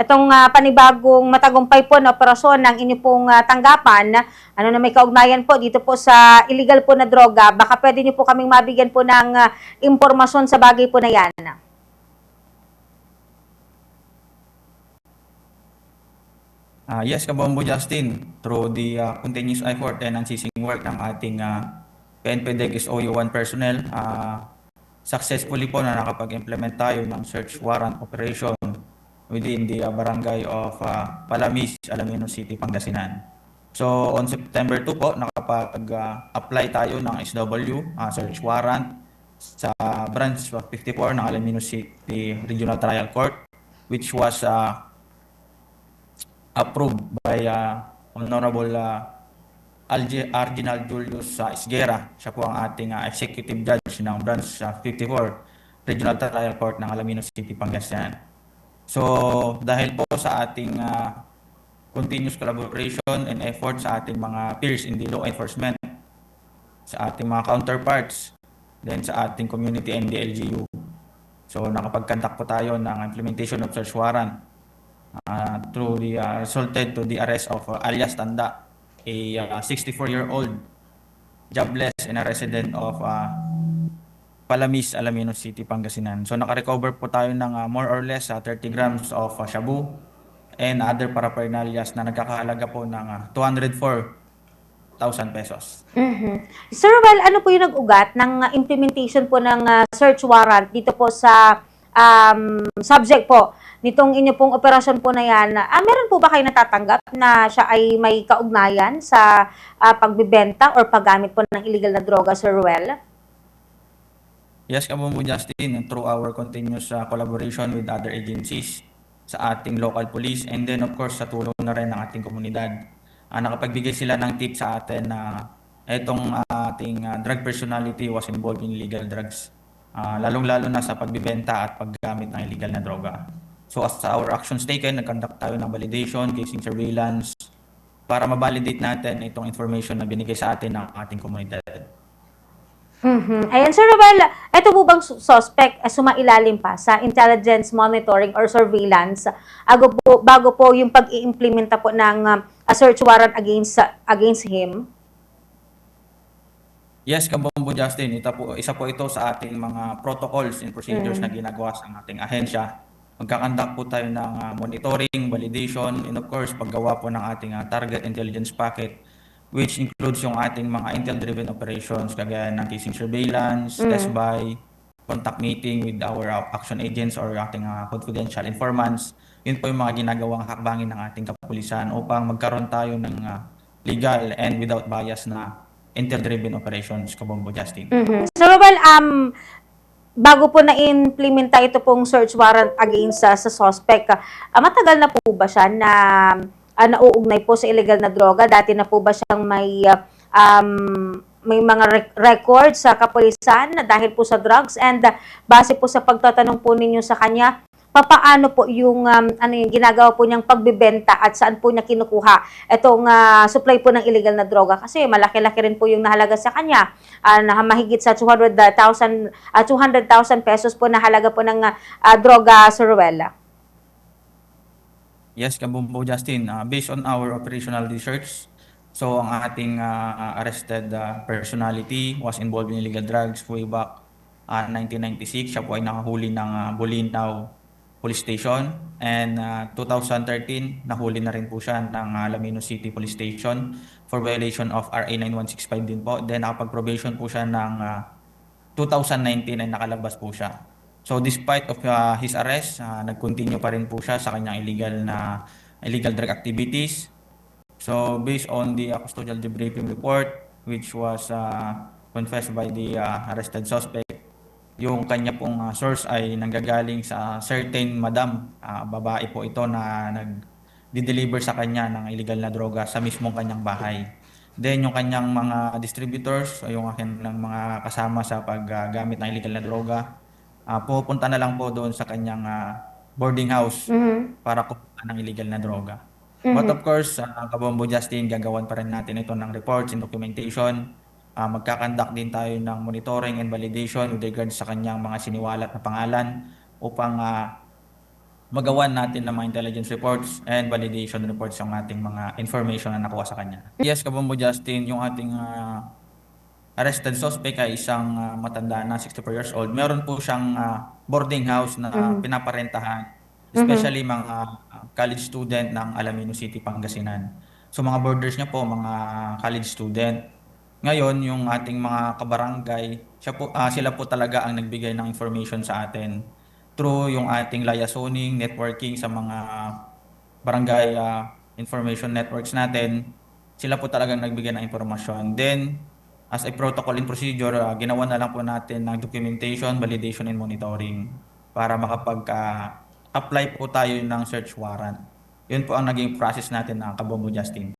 itong ah, panibagong matagumpay po na operasyon ng inyo pong ah, tanggapan, ano na may kaugnayan po dito po sa illegal po na droga, baka pwede niyo po kaming mabigyan po ng ah, impormasyon sa bagay po na yan. Ah, yes, Kabombo Justin, through the ah, continuous effort and unceasing work ng ating uh, PNP DEC OU1 personnel, ah, successfully po na nakapag-implement tayo ng search warrant operation within the ah, barangay of ah, Palamis, Alaminos City, Pangasinan. So on September 2 po, nakapag-apply tayo ng SW, ah, search warrant sa branch 54 ng Alaminos City Regional Trial Court which was ah, approved by uh, Honorable uh, Alge, Arginal Julius uh, Isguera. Siya po ang ating uh, executive judge ng branch uh, 54 Regional Trial Court ng Alaminos City, Pangasinan. So, dahil po sa ating uh, continuous collaboration and effort sa ating mga peers in the law enforcement, sa ating mga counterparts, then sa ating community and the LGU. So, nakapag-conduct po tayo ng implementation of search warrant uh, through the uh, resulted to the arrest of uh, alias Tanda, a uh, 64-year-old jobless and a resident of uh, Palamis, Alaminos City, Pangasinan. So nakarecover po tayo ng uh, more or less uh, 30 grams of uh, shabu and other paraphernalias na nagkakahalaga po ng uh, 204,000 pesos. Mhm. Sir Well, ano po yung nag-ugat ng ah, implementation po ng ah, search warrant dito po sa um, subject po nitong inyo pong operasyon po na yan? Ah, meron po ba kayo natatanggap na siya ay may kaugnayan sa ah, pagbibenta or paggamit po ng illegal na droga, Sir Well? Yes, Kabombo Justin, through our continuous uh, collaboration with other agencies sa ating local police and then of course sa tulong na rin ng ating komunidad. Uh, nakapagbigay sila ng tip sa atin na itong uh, ating uh, drug personality was involved in illegal drugs. Uh, lalong-lalo na sa pagbibenta at paggamit ng illegal na droga. So as our actions taken, nag-conduct tayo ng validation, casing surveillance, para ma-validate natin itong information na binigay sa atin ng ating komunidad. Mhm. Ayan, Sir Ruel, ito po bang su- suspect ay sumailalim pa sa intelligence monitoring or surveillance bago po, bago po yung pag-iimplementa po ng a search warrant against against him? Yes, Kabombo Justin, ito po, isa po ito sa ating mga protocols and procedures na ginagawa sa ating ahensya. Magkakandak po tayo ng ah, monitoring, validation, and of course, paggawa po ng ating ah, target intelligence packet which includes yung ating mga intel-driven operations kagaya ng casing surveillance, test buy, contact meeting with our uh, action agents or ating uh, confidential informants. Yun po yung mga ginagawang hakbangin ng ating kapulisan upang magkaroon tayo ng uh, legal and without bias na intel-driven operations, Kabombo Justin. Mhm. Sir Ruel, um, bago po na-implementa ito pong search warrant against sa, sa suspect, ah, matagal na po ba siya na ah, nauugnay po sa illegal na droga? Dati na po ba siyang may ah, um, may mga rec- records sa kapulisan na dahil po sa drugs and ah, base po sa pagtatanong po ninyo sa kanya, papaano po yung um, ano yung ginagawa po niyang pagbebenta at saan po niya kinukuha itong ah, supply po ng illegal na droga kasi malaki-laki rin po yung nahalaga sa kanya Ah, na mahigit sa 200,000 ah, 200,000 pesos po na halaga po ng ah, droga Sir Ruel. Yes, Kabumbo Justin, uh, based on our operational research, so ang ating uh, arrested uh, personality was involved in illegal drugs way back uh, 1996. Siya po ay nakahuli ng uh, Bulinaw Police Station and uh, 2013 nahuli na rin po siya ng uh, Lamino City Police Station for violation of RA 9165 din po. Then nakapag-probation po siya ng uh, 2019 ay nakalabas po siya. So despite of uh, his arrest, uh, nag-continue pa rin po siya sa kanyang illegal na illegal drug activities. So based on the uh, custodial debriefing report which was uh, confessed by the uh, arrested suspect, yung kanya pong uh, source ay nanggagaling sa certain madam, uh, babae po ito na nag-deliver sa kanya ng illegal na droga sa mismong kanyang bahay. Then yung kanyang mga distributors, yung akin ng mga kasama sa paggamit ng illegal na droga, ah pupunta na lang po doon sa kanyang ah, boarding house Mhm. para kumuha ng illegal na droga. But of course, uh, Kabombo Justin, gagawan pa rin natin ito ng reports and documentation. Ah, magkakandak din tayo ng monitoring and validation with regards sa kanyang mga siniwalat na pangalan upang ah, magawan natin ng mga intelligence reports and validation reports yung ating mga information na nakuha sa kanya. Yes, Kabombo Justin, yung ating ah, arrested suspect ay isang ah, matanda na 64 years old. Meron po siyang ah, boarding house na pinaparentahan, especially mga ah, college student ng Alamino City, Pangasinan. So mga boarders niya po, mga college student. Ngayon, yung ating mga kabarangay, siya po, ah, sila po talaga ang nagbigay ng information sa atin through yung ating liaisoning, networking sa mga barangay ah, information networks natin. Sila po talagang nagbigay ng impormasyon. Then, as a protocol and procedure, ah, ginawa na lang po natin ng documentation, validation, and monitoring para makapag-apply po tayo ng search warrant. Yun po ang naging process natin na Kabombo Justin.